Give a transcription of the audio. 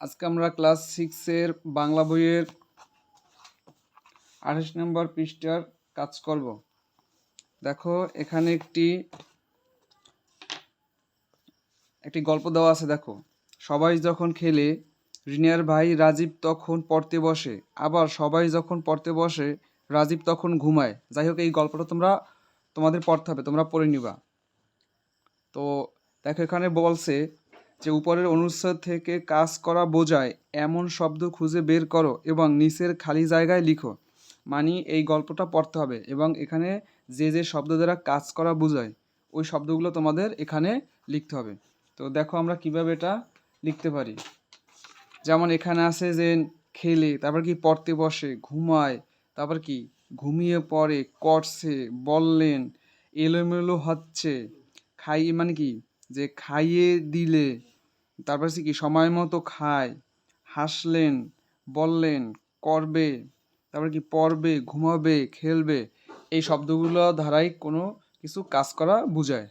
আজকে আমরা ক্লাস সিক্সের বাংলা বইয়ের আঠাশ নম্বর পৃষ্ঠার কাজ করব। দেখো, এখানে একটি একটি গল্প দেওয়া আছে, দেখো। সবাই যখন খেলে রিনিয়ার ভাই রাজীব তখন পড়তে বসে। আবার সবাই যখন পড়তে বসে, রাজীব তখন ঘুমায়। যাই হোক, এই গল্পটা তোমরা, তোমাদের পড়তে হবে, তোমরা পড়ে নিবা। তো, দেখো, এখানে বলছে যে উপরের অনুচ্ছেদ থেকে কাজ করা বোঝায়, এমন শব্দ খুঁজে বের করো এবং নিচের খালি জায়গায় লিখো। মানে এই গল্পটা পড়তে হবে এবং এখানে যে যে শব্দ দ্বারা কাজ করা বোঝায়, ওই শব্দগুলো তোমাদের এখানে লিখতে হবে। তো দেখো আমরা কীভাবে এটা লিখতে পারি। যেমন এখানে আছে যে খেলে, তারপর কি পড়তে বসে, ঘুমায়, তারপর কি ঘুমিয়ে পড়ে, করছে, বললেন, এলোমেলো হচ্ছে খাই মানে কি? যে খাইয়ে দিলে তারপর কি, সময় মতো খায়, হাসলেন, বললেন, করবে, তারপর কি পড়বে, ঘুমাবে, খেলবে, এই শব্দগুলো ধারাই কোনো কিছু কাজ করা বোঝায়।